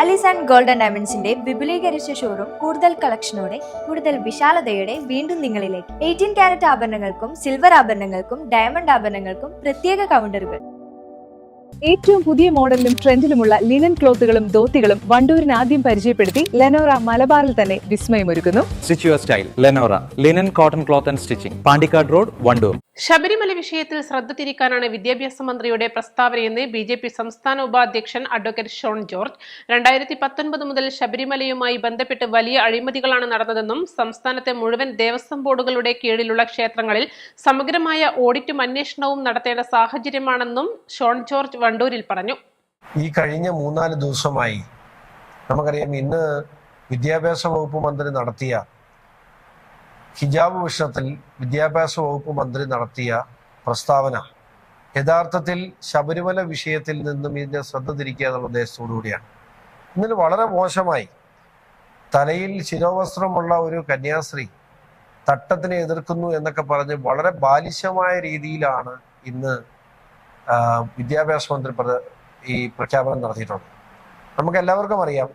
Alice and golden ഡയമണ്ട്സിന്റെ വിപുലീകരിച്ച showroom കൂടുതൽ കളക്ഷനോടെ കൂടുതൽ വിശാലതയോടെ വീണ്ടും നിങ്ങളിലേക്ക്. എയ്റ്റീൻ ക്യാരറ്റ് ആഭരണങ്ങൾക്കും സിൽവർ ആഭരണങ്ങൾക്കും ഡയമണ്ട് ആഭരണങ്ങൾക്കും പ്രത്യേക കൗണ്ടറുകൾ ഏറ്റവും പുതിയ മോഡലിലും ട്രെൻഡിലുമുള്ള ലിനൻ ക്ലോത്തുകളും ധോത്തികളും വണ്ടൂരിന് ആദ്യം പരിചയപ്പെടുത്തി ലെനോറ മലബാറിൽ തന്നെ വിസ്മയമൊരുക്കുന്നു. Style, Lenora, Linen Cotton Cloth and Stitching, Pandikad Road, Vandoor. Sabarimala വിഷയത്തിൽ ശ്രദ്ധ തിരിക്കാനാണ് വിദ്യാഭ്യാസ മന്ത്രിയുടെ പ്രസ്താവനയെന്ന് ബി ജെ പി സംസ്ഥാന ഉപാധ്യക്ഷൻ അഡ്വക്കേറ്റ് ഷോൺ ജോർജ്. രണ്ടായിരത്തി പത്തൊൻപത് മുതൽ ശബരിമലയുമായി ബന്ധപ്പെട്ട് വലിയ അഴിമതികളാണ് നടന്നതെന്നും സംസ്ഥാനത്തെ മുഴുവൻ ദേവസ്വം ബോർഡുകളുടെ കീഴിലുള്ള ക്ഷേത്രങ്ങളിൽ സമഗ്രമായ ഓഡിറ്റും അന്വേഷണവും നടത്തേണ്ട സാഹചര്യമാണെന്നും ഷോൺ ജോർജ് വണ്ടൂരിൽ പറഞ്ഞു. ഈ കഴിഞ്ഞ മൂന്നാൽ ദിവസമായി നമുക്കറിയാം ഇന്ന് വിദ്യാഭ്യാസ വകുപ്പ് മന്ത്രി നടത്തിയ ഹിജാബ് വിഷയത്തിൽ വിദ്യാഭ്യാസ വകുപ്പ് മന്ത്രി നടത്തിയ പ്രസ്താവന യഥാർത്ഥത്തിൽ ശബരിമല വിഷയത്തിൽ നിന്നും ഇതിന്റെ ശ്രദ്ധ തിരിക്കുക എന്നുള്ള ഉദ്ദേശത്തോടു കൂടിയാണ്. ഇന്നലെ വളരെ മോശമായി തലയിൽ ശിരോവസ്ത്രമുള്ള ഒരു കന്യാസ്ത്രീ തട്ടത്തിനെ എതിർക്കുന്നു എന്നൊക്കെ പറഞ്ഞ് വളരെ ബാലിശമായ രീതിയിലാണ് ഇന്ന് വിദ്യാഭ്യാസ മന്ത്രി ഈ പ്രഖ്യാപനം നടത്തിയിട്ടുണ്ട് നമുക്ക് എല്ലാവർക്കും അറിയാം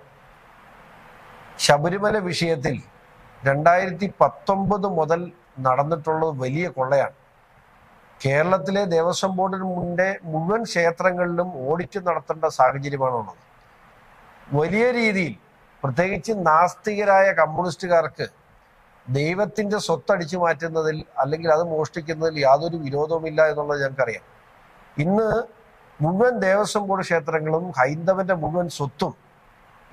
ശബരിമല വിഷയത്തിൽ രണ്ടായിരത്തി പത്തൊമ്പത് മുതൽ നടന്നിട്ടുള്ളത് വലിയ കൊള്ളയാണ്. കേരളത്തിലെ ദേവസ്വം ബോർഡിന് മുന്നേ മുഴുവൻ ക്ഷേത്രങ്ങളിലും ഓഡിറ്റ് നടത്തേണ്ട സാഹചര്യമാണുള്ളത്. വലിയ രീതിയിൽ പ്രത്യേകിച്ച് നാസ്തികരായ കമ്മ്യൂണിസ്റ്റുകാർക്ക് ദൈവത്തിന്റെ സ്വത്തടിച്ചു മാറ്റുന്നതിൽ അല്ലെങ്കിൽ അത് മോഷ്ടിക്കുന്നതിൽ യാതൊരു വിരോധവുമില്ല എന്നുള്ളത് ഞങ്ങൾക്കറിയാം. ഇന്ന് മുഴുവൻ ദേവസ്വം ബോർഡ് ക്ഷേത്രങ്ങളും ഹൈന്ദവന്റെ മുഴുവൻ സ്വത്തും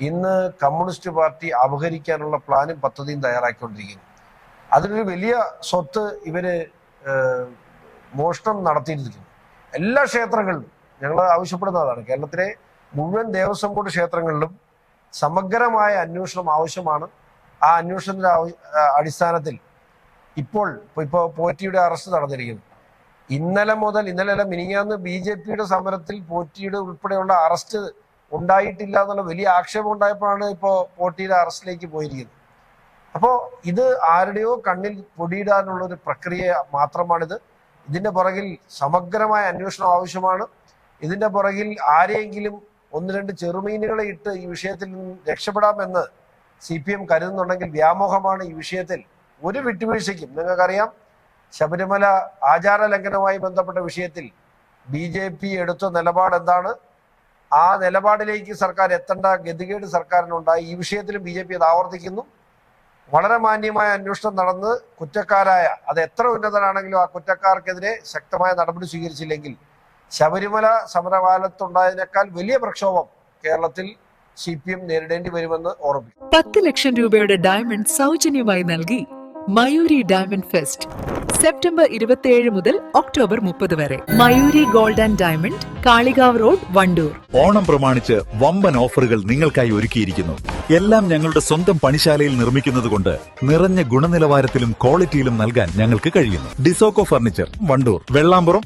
ഇന്ന് കമ്മ്യൂണിസ്റ്റ് പാർട്ടി അപഹരിക്കാനുള്ള പ്ലാനും പദ്ധതിയും തയ്യാറാക്കിക്കൊണ്ടിരിക്കുന്നു. അതിലൊരു വലിയ സ്വത്ത് ഇവർ മോഷണം നടത്തിയിരിക്കുന്നു എല്ലാ ക്ഷേത്രങ്ങളിലും ഞങ്ങൾ ആവശ്യപ്പെടുന്നതാണ്. കേരളത്തിലെ മുഴുവൻ ദേവസ്വം ബോർഡ് ക്ഷേത്രങ്ങളിലും സമഗ്രമായ അന്വേഷണം ആവശ്യമാണ്. ആ അന്വേഷണത്തിന്റെ അടിസ്ഥാനത്തിൽ ഇപ്പോൾ ഇപ്പൊ ഇപ്പൊ പോറ്റിയുടെ അറസ്റ്റ് നടന്നിരിക്കുന്നു. ഇന്നലെ മുതൽ ഇന്നലെ മിനിങ്ങാന്ന് ബി ജെ പിയുടെ സമരത്തിൽ പോറ്റിയുടെ ഉൾപ്പെടെയുള്ള അറസ്റ്റ് ഉണ്ടായിട്ടില്ല എന്നുള്ള വലിയ ആക്ഷേപം ഉണ്ടായപ്പോഴാണ് ഇപ്പോ പോട്ടിയുടെ അറസ്റ്റിലേക്ക് പോയിരിക്കുന്നത്. അപ്പോ ഇത് ആരുടെയോ കണ്ണിൽ പൊടിയിടാനുള്ള ഒരു പ്രക്രിയ മാത്രമാണിത്. ഇതിന്റെ പുറകിൽ സമഗ്രമായ അന്വേഷണം ആവശ്യമാണ്. ഇതിന്റെ പുറകിൽ ആരെയെങ്കിലും ഒന്ന് രണ്ട് ചെറുമീനുകളെ ഇട്ട് ഈ വിഷയത്തിൽ രക്ഷപ്പെടാമെന്ന് സി പി എം കരുതുന്നുണ്ടെങ്കിൽ വ്യാമോഹമാണ് ഈ വിഷയത്തിൽ. ഒരു വിട്ടുവീഴ്ചയ്ക്കും നിങ്ങൾക്കറിയാം ശബരിമല ആചാര ലംഘനവുമായി ബന്ധപ്പെട്ട വിഷയത്തിൽ ബി ജെ പി എടുത്ത നിലപാട് എന്താണ് ആ നിലപാടിലേക്ക് സർക്കാർ എത്തേണ്ട ഗതികേട് സർക്കാരിനുണ്ടായി. ഈ വിഷയത്തിലും ബി ജെ പി അത് ആവർത്തിക്കുന്നു. വളരെ മാന്യമായ അന്വേഷണം നടന്ന് കുറ്റക്കാരായ അത് എത്ര ഉന്നതനാണെങ്കിലും ആ കുറ്റക്കാർക്കെതിരെ ശക്തമായ നടപടി സ്വീകരിച്ചില്ലെങ്കിൽ ശബരിമല സമരകാലത്തുണ്ടായതിനേക്കാൾ വലിയ പ്രക്ഷോഭം കേരളത്തിൽ സി പി എം നേരിടേണ്ടി വരുമെന്ന് ഓർമ്മിക്കും പത്ത് ലക്ഷം രൂപയുടെ ഡയമണ്ട് സൗജന്യമായി നൽകി മയൂരി ഡയമണ്ട് ഫെസ്റ്റ്. സെപ്റ്റംബർ ഇരുപത്തിയേഴ് മുതൽ ഒക്ടോബർ മുപ്പത് വരെ. Mayuri gold and diamond Kalikavu road Vandoor. Onam പ്രമാണിച്ച് വമ്പൻ ഓഫറുകൾ നിങ്ങൾക്കായി ഒരുക്കിയിരിക്കുന്നു. എല്ലാം ഞങ്ങളുടെ സ്വന്തം പണിശാലയിൽ നിർമ്മിക്കുന്നതുകൊണ്ട് നിറഞ്ഞ ഗുണനിലവാരത്തിലും ക്വാളിറ്റിയിലും നൽകാൻ ഞങ്ങൾക്ക് കഴിയുന്നു. ഡിസോക്കോ ഫർണിച്ചർ വണ്ടൂർ. വെള്ളാമ്പുറം